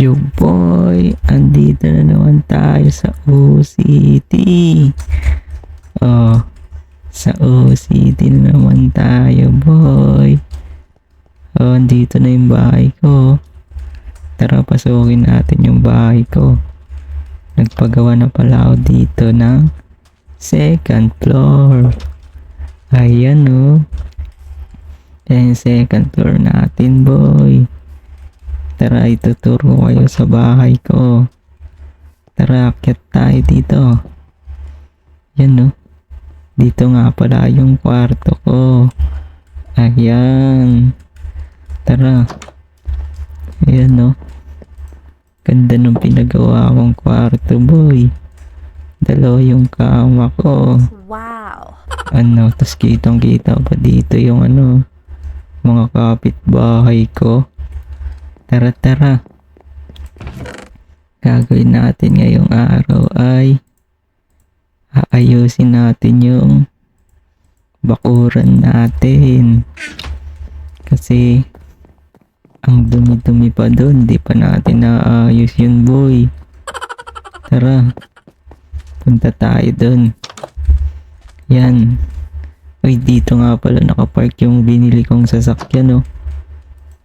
Yo boy, andito na naman tayo sa OCT. Oh, sa OCT na naman tayo boy. Oh, andito na yung bahay ko. Tara, pasukin natin yung bahay ko. Nagpagawa na pala ako dito ng second floor. Ayan oh. Ayan yung second floor natin boy. Tara, ituturo kayo sa bahay ko. Tara, akyat tayo dito. Yan no. Dito nga pala yung kwarto ko. Ayan. Tara. Ayan no. Ganda ng pinagawa kong kwarto, boy. Dalawa yung kama ko. Wow. Ano, tas kitang kita pa dito yung ano, mga kapitbahay ko. Tara, tara. Gagawin natin ngayong araw ay aayusin natin yung bakuran natin. Kasi ang dumi-dumi pa doon, di pa natin naayos yun boy. Tara, punta tayo doon. Yan. Uy, dito nga pala nakapark yung binili kong sasakyan, oh.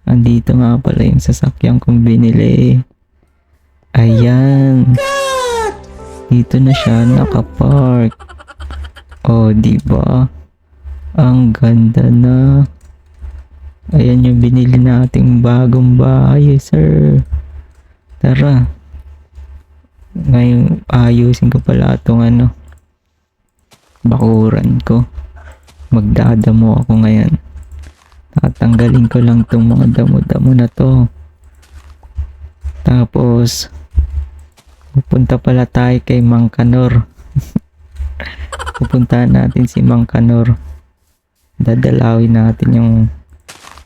Andito nga pala yung sasakyan kong binili. Ayan. Dito na siya nakapark. Oh, di ba? Ang ganda na. Ayan yung binili nating bagong bahay, sir. Tara. Ngayon, ayusin ko pala itong ano, bakuran ko. Magdadamo ako ngayon. Tatanggalin ko lang tong mga damo-damo na to. Tapos, pupunta pala tayo kay Mang Kanor. Pupuntahan natin si Mang Kanor. Dadalawin natin yung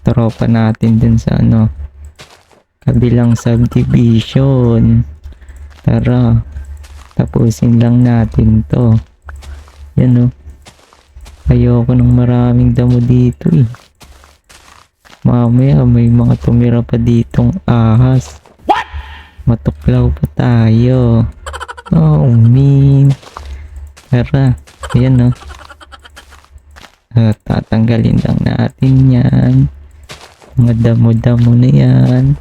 tropa natin dun sa ano, kabilang subdivision. Tara, tapusin lang natin to. Yan o. Ayoko ng maraming damo dito eh. Mamaya may mga tumira pa ditong ahas. What? Matuklaw pa tayo. Oh, mean. Tara, ayan o. Ah, tatanggalin lang natin yan. Mga damo-damo na yan.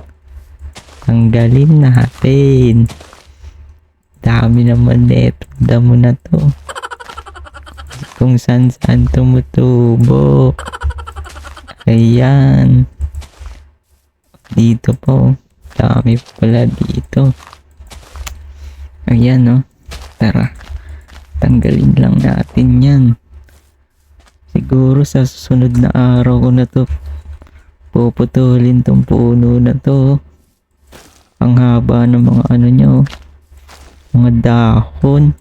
Tanggalin natin. Dami naman neto. Damo na to. Kung saan saan tumutubo. Ayan. Dito po. Dami pala dito. Ayan no. Tara. Tanggalin lang natin yan. Siguro sa susunod na araw ko na to puputulin tong puno na to. Ang haba ng mga ano nyo. Mga dahon.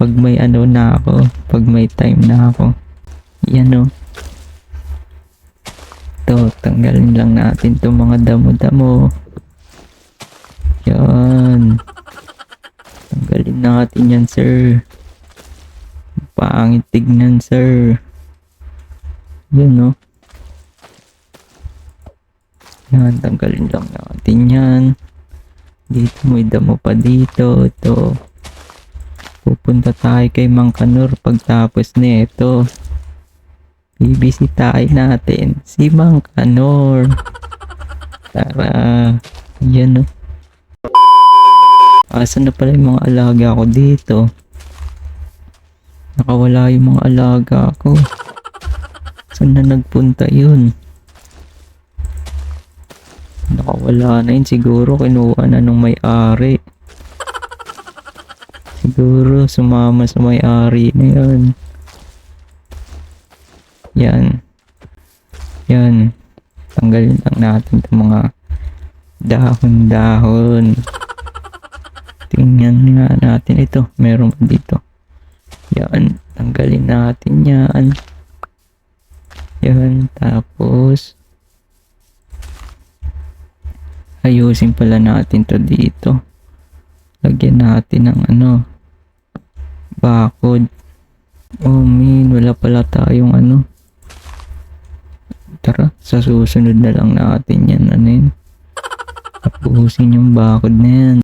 Pag may ano na ako. Pag may time na ako. Yan o. Ito, tanggalin lang natin itong mga damo-damo. Yan. Tanggalin natin yan, sir. Pangit tignan, sir. Yan, no? Yan, tanggalin lang natin yan. Dito may damo pa dito. Ito. Pupunta tayo kay Mang Kanor pagtapos nito. Bibisitahin natin si Mang Kanor. Tara. Yan, no? Asan na pala yung mga alaga ko dito? Nakawala yung mga alaga ko. Saan na nagpunta yun? Nakawala na yun. Siguro kinuha na nung may-ari. Siguro sumama sa may-ari na yun. Yan. Yan. Tanggalin lang natin itong mga dahon-dahon. Tingnan nga natin ito. Meron pa dito. Yan. Tanggalin natin yan. Yan. Tapos, ayusin pala natin to dito. Lagyan natin ng ano, bakod. Oh man, wala pala tayong ano. Tara, sa susunod na lang natin yan. Ano yun? Tapusin yung bakod na yan.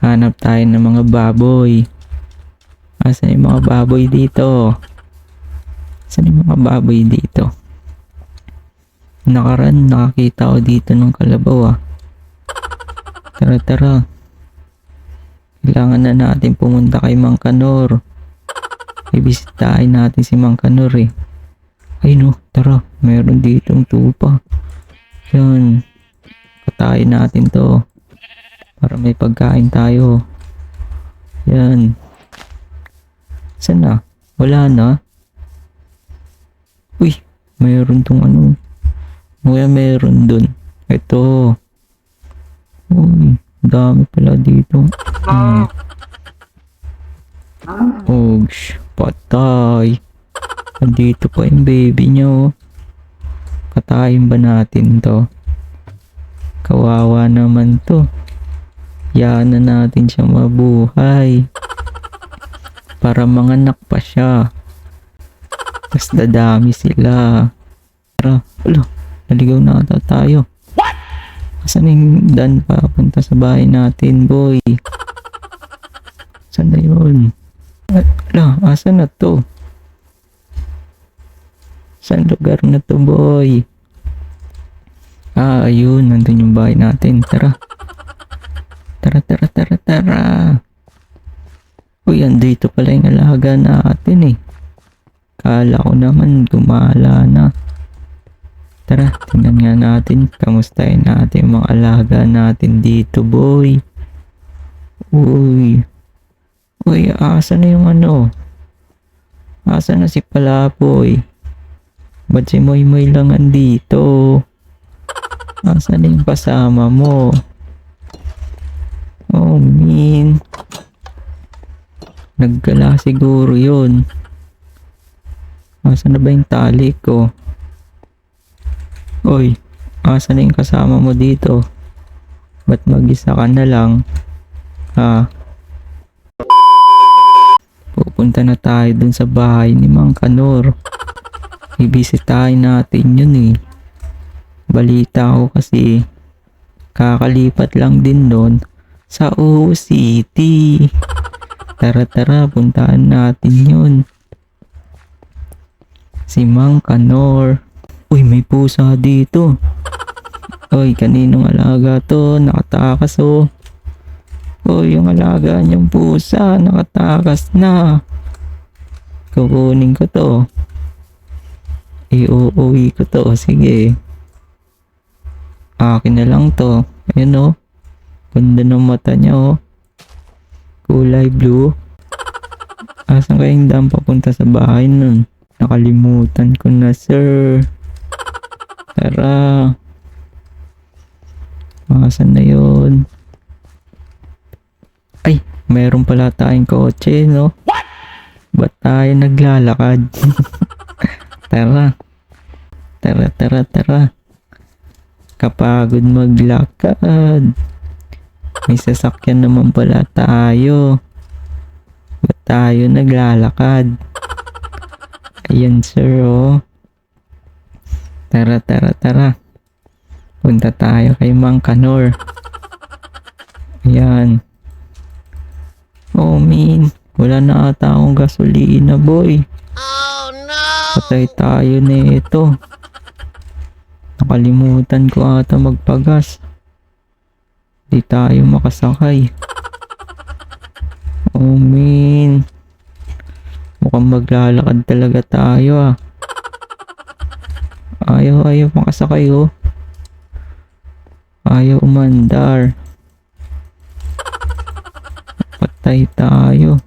Hanap tayo ng mga baboy. Asan yung mga baboy dito? Asan yung mga baboy dito? Nakaran, nakakita ko dito ng kalabaw ah. Tara, tara. Kailangan na natin pumunta kay Mang Kanor. Ibisitahin natin si Mang Kanor eh. Ay no, tara. Meron ditong tupa. Yan. Katayin natin to. Para may pagkain tayo. Yan. Saan na? Wala na. Uy, mayroon tong ano. Kuya, meron dun. Ito. Uy, dami pala dito. Hmm. Ouch, patay. Andito pa yung baby niya oh. Katayin ba natin to? Kawawa naman to. Yan na natin siya mabuhay. Para manganak pa siya. Mas dadami sila. Tara, alo, naligaw na ata tayo. Asan yung dan papunta sa bahay natin, boy? Saan na yun? Ala, asan na to? Saan lugar na to, boy? Ah, ayun, nandun yung bahay natin. Tara. Tara, tara, tara, tara. Uy, andito pala yung alaga natin eh. Kala ko naman gumala na. Tara, tingnan nga natin. Kamustahin natin yung mga alaga natin dito, boy. Uy. Uy, asa na yung ano? Asa na si Palaboy? Ba't si Moy Moy lang andito? Asa na yung kasama mo? Oh, min. Naggala siguro yun. Asa na ba yung tali ko? Oy, asa na yung kasama mo dito? Ba't mag-isa ka na lang? Ha? Pupunta na tayo dun sa bahay ni Mang Kanor. Ibisitahin natin yun eh. Balita ko kasi kakalipat lang din doon sa Oo City. Tara tara, puntahan natin yun. Si Mang Kanor. Uy, may pusa dito. Uy, kaninong alaga to? Nakatakas oh. Uy, yung alaga niyang pusa, nakatakas na. Kukunin ko to. Iuuwi ko to. Sige. Akin na lang to. Ayun oh. Ganda ng mata niya oh. Kulay blue. Asan kayong dam papunta sa bahay nun? Nakalimutan ko na sir. Tara. Asan na yun? Ay, mayroon pala tayong kotse, no? What? Ba't tayo naglalakad? tara. Tara, tara, tara. Kapagod maglakad. May sasakyan naman pala tayo. Ba't tayo naglalakad? Ayan, sir, oh. Tara, tara, tara. Punta tayo kay Mang Kanor. Ayan. Oh, min. Wala na ata akong gasolina, boy. Patay tayo nito. Nakalimutan ko ata magpagas. Di tayo makasakay. Oh, min. Mukhang maglalakad talaga tayo ah. Ayaw, ayaw makasakay oh. Ayaw umandar. Patay tayo.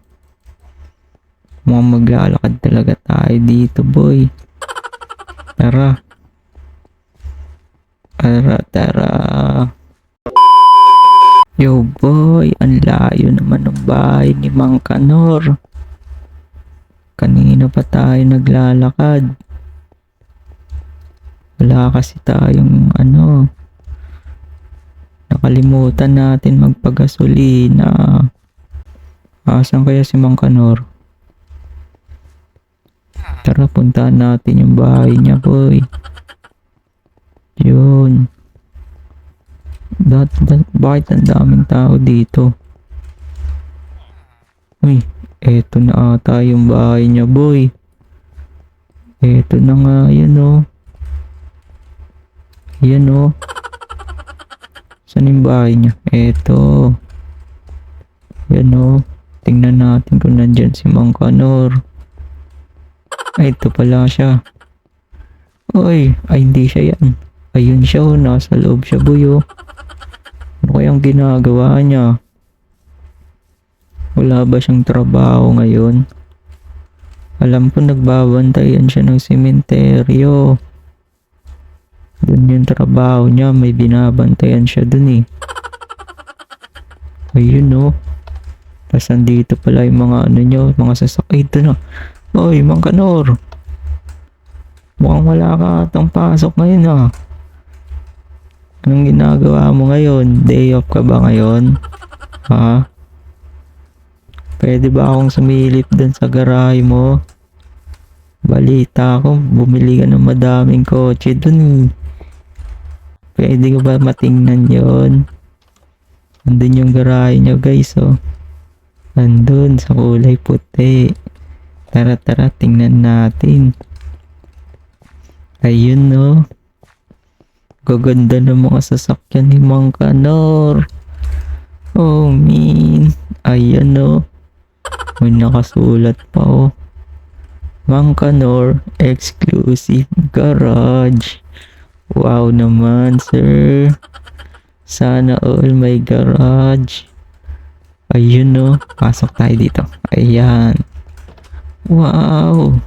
Mukhang maglalakad talaga tayo dito boy. Tara. Tara, tara. Yo boy, ang layo naman ng bahay ni Mang Kanor. Kanina pa tayo naglalakad. Wala kasi tayong ano. Nakalimutan natin magpagasolina. Asan kaya si Mang Kanor? Tara, puntahan natin yung bahay niya, boy. Yun. Dat, dat, bakit ang daming tao dito? Uy, eto na ata yung bahay niya, boy. Eto na nga, yan o. Yan o. Saan yung bahay niya? Eto. Yan o. Tingnan natin kung nandyan si Mang Kanor. Ay, ito pala siya. Uy, ay hindi siya yan. Ayun siya o, nasa loob siya boy o. Ano kayang ginagawa niya? Wala ba siyang trabaho ngayon? Alam ko nagbabantayan siya ng sementeryo. Doon yung trabaho niya, may binabantayan siya dun eh. Ayun no. Tapos nandito pala yung mga ano nyo, mga sasakay ito na. Oy, Mang Kanor. Mukhang wala ka atang pasok ngayon ah. Anong ginagawa mo ngayon? Day off ka ba ngayon? Ha? Pwede ba akong sumilip dun sa garahe mo? Balita ko, bumili ka ng madaming kotse dun. eh. Pwede ko ba matingnan yon? Andun yung garahe niyo guys oh. Andun sa kulay puti. Tara tara tingnan natin. Ayun no. Gaganda ng mga sasakyan ni Mang Kanor. Oh min. Ayan no. May nakasulat pa oh. Mang Kanor Exclusive Garage. Wow naman sir. Sana all may garage. Ayun no. Pasok tayo dito. Ayan. Wow.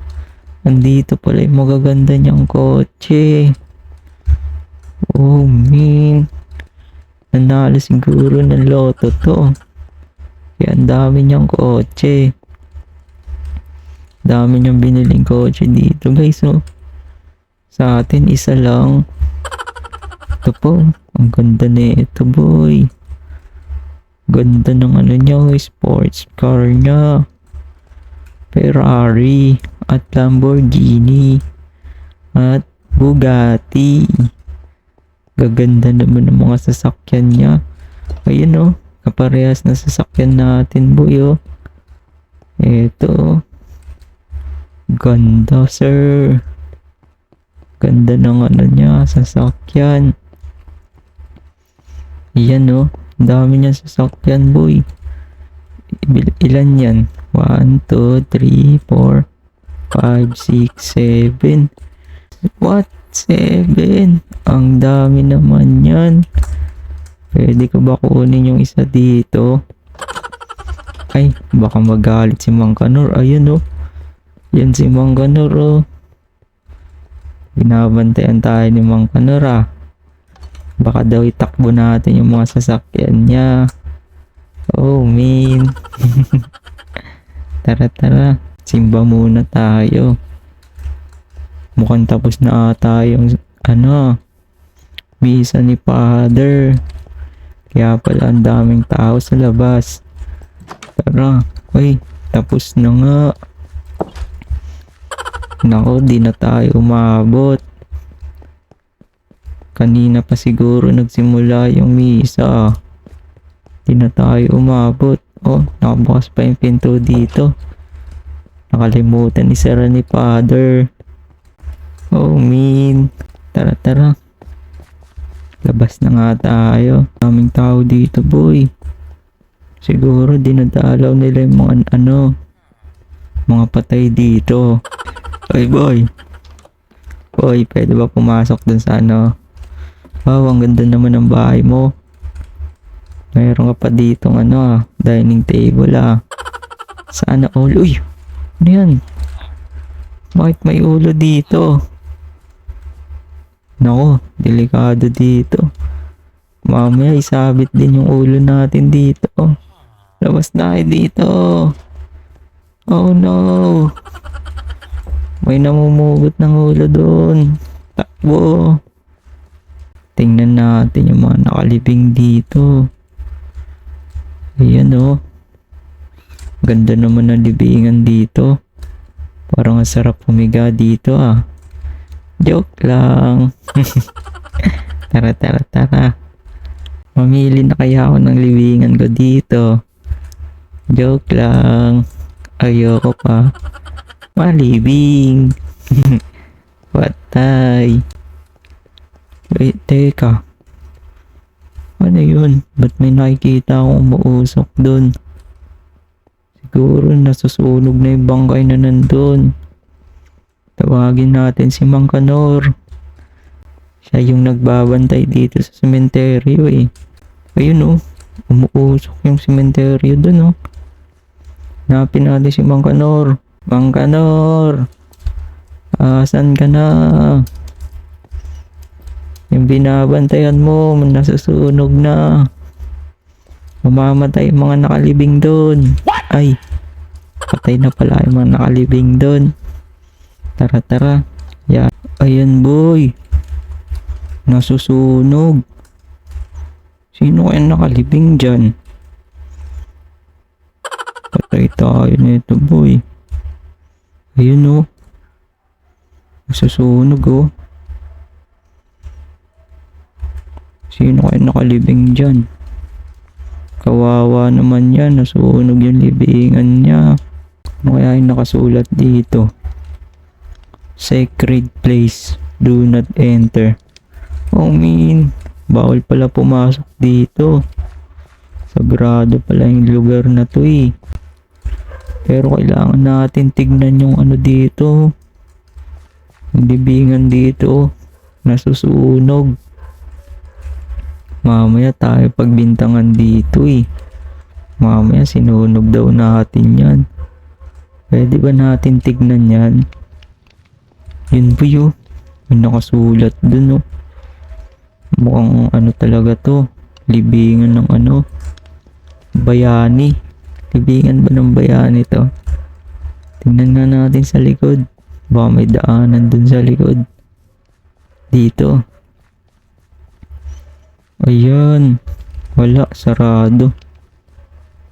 Andito pala yung magaganda niyang kotse. Oh, man. Nanalo siguro ng loto to. Kaya ang dami niyang kotse. Dami niyang biniling kotse dito guys. Oh. Sa atin isa lang. Ito po. Ang ganda na ito boy. Ganda ng ano niya. oh, Sports car niya. Ferrari at Lamborghini at Bugatti. Gaganda naman ng mga sasakyan niya. Ayun oh, kaparehas na sasakyan natin boy oh. Ito. Ganda sir. Ganda ng ano niya, sasakyan. Yan oh, dami niya sasakyan boy. Ilan yan? 1, 2, 3, 4, 5, 6, 7. What? 7? Ang dami naman yan. Pwede ko ba kunin yung isa dito? Ay, baka magalit si Mang Kanor. Ayun oh. Yan si Mang Kanor oh. Binabantayan tayo ni Mang Kanor ah. Baka daw itakbo natin yung mga sasakyan niya. Oh, man. tara, tara. Simba muna tayo. Mukhang tapos na ata yung, ano, misa ni Father. Kaya pala ang daming tao sa labas. Tara. Uy, tapos na nga. Nako, di na tayo umabot. Kanina pa siguro nagsimula yung misa. Di na tayo umabot. Oh, nakabukas pa yung pinto dito. Nakalimutan ni Sarah ni Father. Oh, min. Tara, tara. Labas na nga tayo. Daming tao dito, boy. Siguro dinadalaw nila yung mga ano, mga patay dito. Oy, boy. Boy, pwede ba pumasok dun sa ano? Wow, ang ganda naman ng bahay mo. Mayroon ka pa dito ano ah, dining table ah. Sana all? Uy, ano yan? Bakit may ulo dito? Nako, delikado dito. Mamaya isabit din yung ulo natin dito. Labas na tayo dito. Oh no. May namumugot ng ulo doon. Takbo. Tingnan natin yung mga nakalibing dito. Ayan oh. Ganda naman ng libingan dito. Parang ang sarap humiga dito ah. Joke lang. tara, tara, tara. Mamili na kaya ako ng libingan ko dito. Joke lang. Ayoko pa. Malibing. Patay. Wait, teka. Ano yun? Ba't may nakikita akong umuusok dun? Siguro nasusunog na yung bangkay na nandun. Tawagin natin si Mang Kanor. Siya yung nagbabantay dito sa sementeryo eh. Ayun oh, umuusok yung sementeryo dun oh. Hanapin natin si Mang Kanor. Mang Kanor! Asan ka na? Yung binabantayan mo, nasusunog na. Mamamatay yung mga nakalibing doon. Ay, patay na pala yung mga nakalibing doon. Tara, tara. Ya, ayan boy. Nasusunog. Sino kaya nakalibing dyan? Patay tayo nito boy. Ayun oh. Nasusunog oh. Sino kaya nakalibing dyan? Kawawa naman yan. Nasunog yung libingan niya. Ano kaya yung nakasulat dito? Sacred place. Do not enter. Oh mean. Bawal pala pumasok dito. Sagrado pala yung lugar na to eh. Pero kailangan natin tignan yung ano dito. Yung libingan dito. Nasusunog. Mamaya tayo pagbintangan dito eh. Mamaya sinunog daw natin yan. Pwede ba natin tignan yan? Yun po yun. May nakasulat dun oh. Mukhang ano talaga to. Libingan ng ano. Bayani. Libingan ba ng bayani to? Tingnan nga natin sa likod. Baka may daanan dun sa likod. Dito. Ayan. Wala, sarado.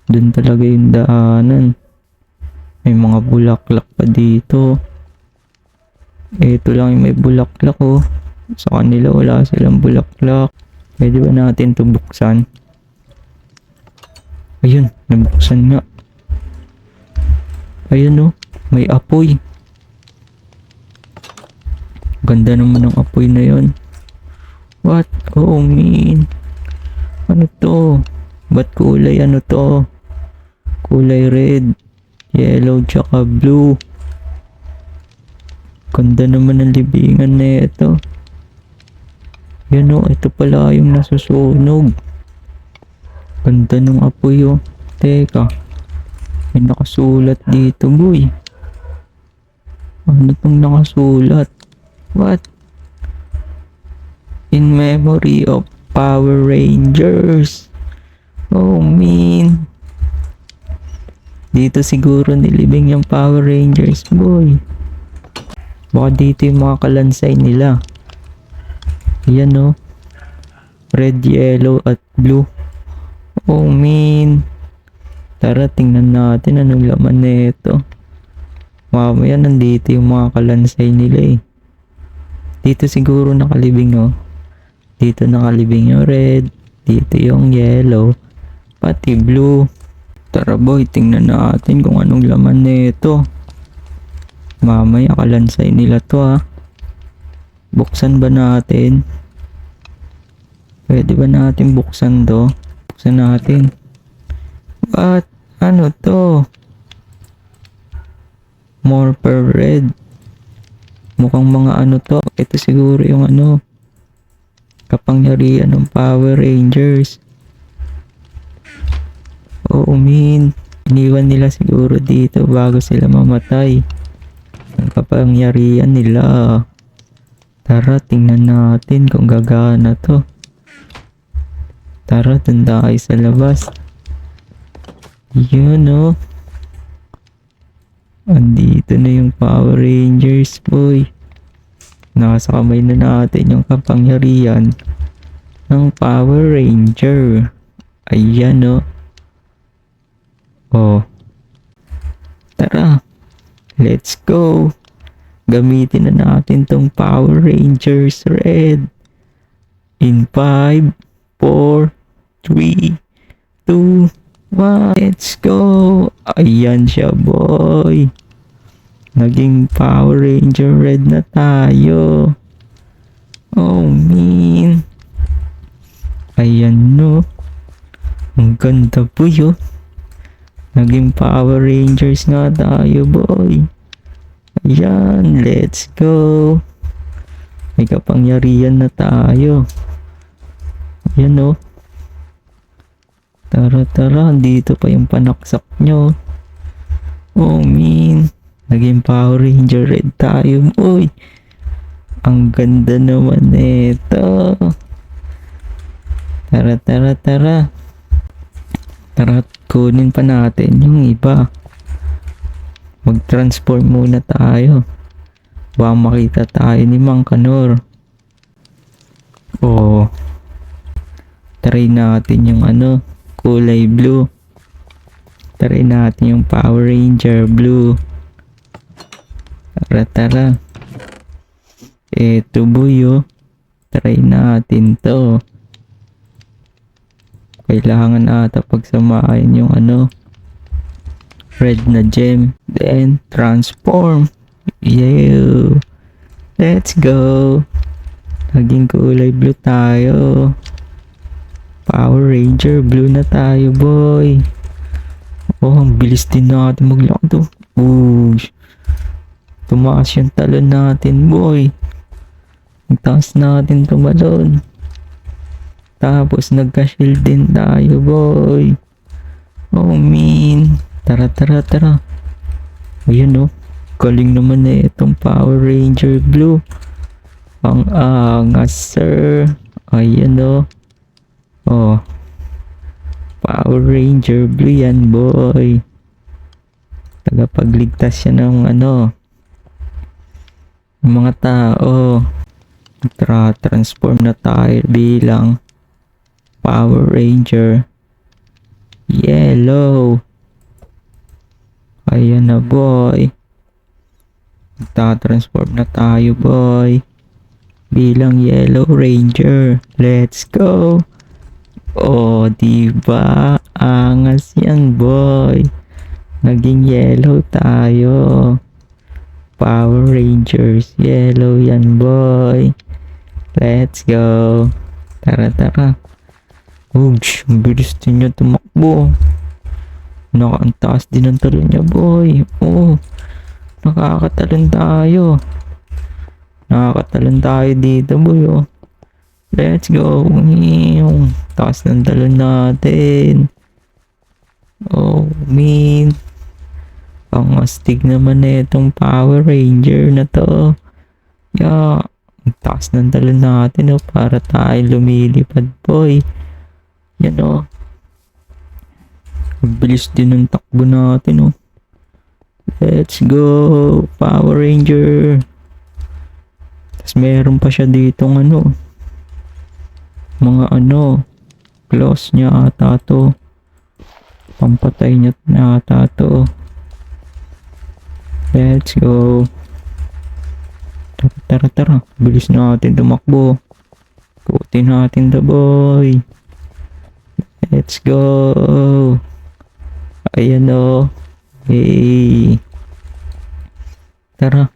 Doon talaga yung daanan. May mga bulaklak pa dito. Ito lang yung may bulaklak oh. Sa kanila wala silang bulaklak. Pwede ba natin ito buksan? Ayun, nabuksan nga. Ayun oh, may apoy. Ganda naman ng apoy na yon. What? Oh, mean. Ano to? Ba't kulay ano to? Kulay red, yellow, tsaka blue. Ganda naman ng libingan na ito. Yan o, ito pala yung nasusunog. Ganda ng apoy o. Teka. May nakasulat dito, boy. Ano tong nakasulat? What? In memory of Power Rangers. Oh, mean. Dito siguro nilibing yung Power Rangers, boy. Baka dito yung mga kalansay nila. Yan oh. Red, yellow, at blue. Oh, mean. Tara, tingnan natin anong laman nito. Mamaya nandito yung mga kalansay nila eh. Dito siguro nakalibing oh. Dito nakalibing yung red. Dito yung yellow. Pati blue. Tara boy, tingnan natin kung anong laman nito. Mamaya kalansay nila to ah. Buksan ba natin? Pwede ba natin buksan to? Buksan natin. What? Ano to? More per red. Mukhang mga ano to. Ito siguro yung ano. Kapangyarihan ng Power Rangers. Oo, min. Iniwan nila siguro dito bago sila mamatay. Ang kapangyarihan nila. Tara, tingnan natin kung gagana to. Tara, dun tayo sa labas. Yun oh. Andito na yung Power Rangers, boy. Nasa kamay na natin yung kapangyarihan ng Power Ranger. Ayan oh. Oh. Tara. Let's go. Gamitin na natin tong Power Rangers Red. In 5, 4, 3, 2, 1, let's go! Ayan siya, boy! Naging Power Ranger Red na tayo. Oh, man. Ayan, no. Ang ganda po yun. Naging Power Rangers nga tayo, boy. Ayan, let's go. May kapangyarihan na tayo. Ayan, no. Tara, tara. Dito pa yung panaksak nyo. Oh, man. Naging Power Ranger Red tayo, boy. Ang ganda naman nito. Tara, tara, tara. Tara, kunin pa natin yung iba. Mag-transform muna tayo. Baka makita tayo ni Mang Kanor. Oo. Try natin yung ano, kulay blue. Try natin yung Power Ranger blue. Tara, tara. Eto boy oh. Try natin to. Kailangan ata pagsamahin yung ano. Red na gem. Then, transform. Yeah. Let's go. Naging kulay blue tayo. Power Ranger blue na tayo boy. Oh, ang bilis din natin maglakad oh. Tumaas yung talon natin boy. Taas natin tumalon. Tapos nagka-shield din tayo boy. Oh man. Tara tara tara. Ayun oh. Galing naman na itong Power Ranger Blue. Ang angas sir. Ayan oh. Oh. Power Ranger Blue yan boy. Tagapagligtas siya ng ano. Mga tao. Tra transform na tayo bilang Power Ranger Yellow. Ayan na boy. Magta-transform na tayo boy. Bilang Yellow Ranger. Let's go. Oh, diba? Angas yan boy. Naging yellow tayo. Power Rangers. Yellow yan boy. Let's go. Tara, tara. Ouch, ang bilis din niya tumakbo. Nakaantaas din ang talon niya, boy. Oo. Nakakatalon tayo. Nakakatalon tayo dito, boy, oh. Let's go. Taas ng talon natin. Oh, man. Pangastig naman na itong Power Ranger na to. Yeah. Ang taas ng talon natin, oh, para tayo lumilipad, boy. Yan, oh. Ang bilis din ng takbo natin, oh. Let's go, Power Ranger. Tapos meron pa siya ditong ano. Mga ano. Claws niya ata to. Pampatay niya ata to. Let's go. Tara, tara, tara. Bilis natin tumakbo. Kutin natin the boy. Let's go. Ayan o. Hey. Tara.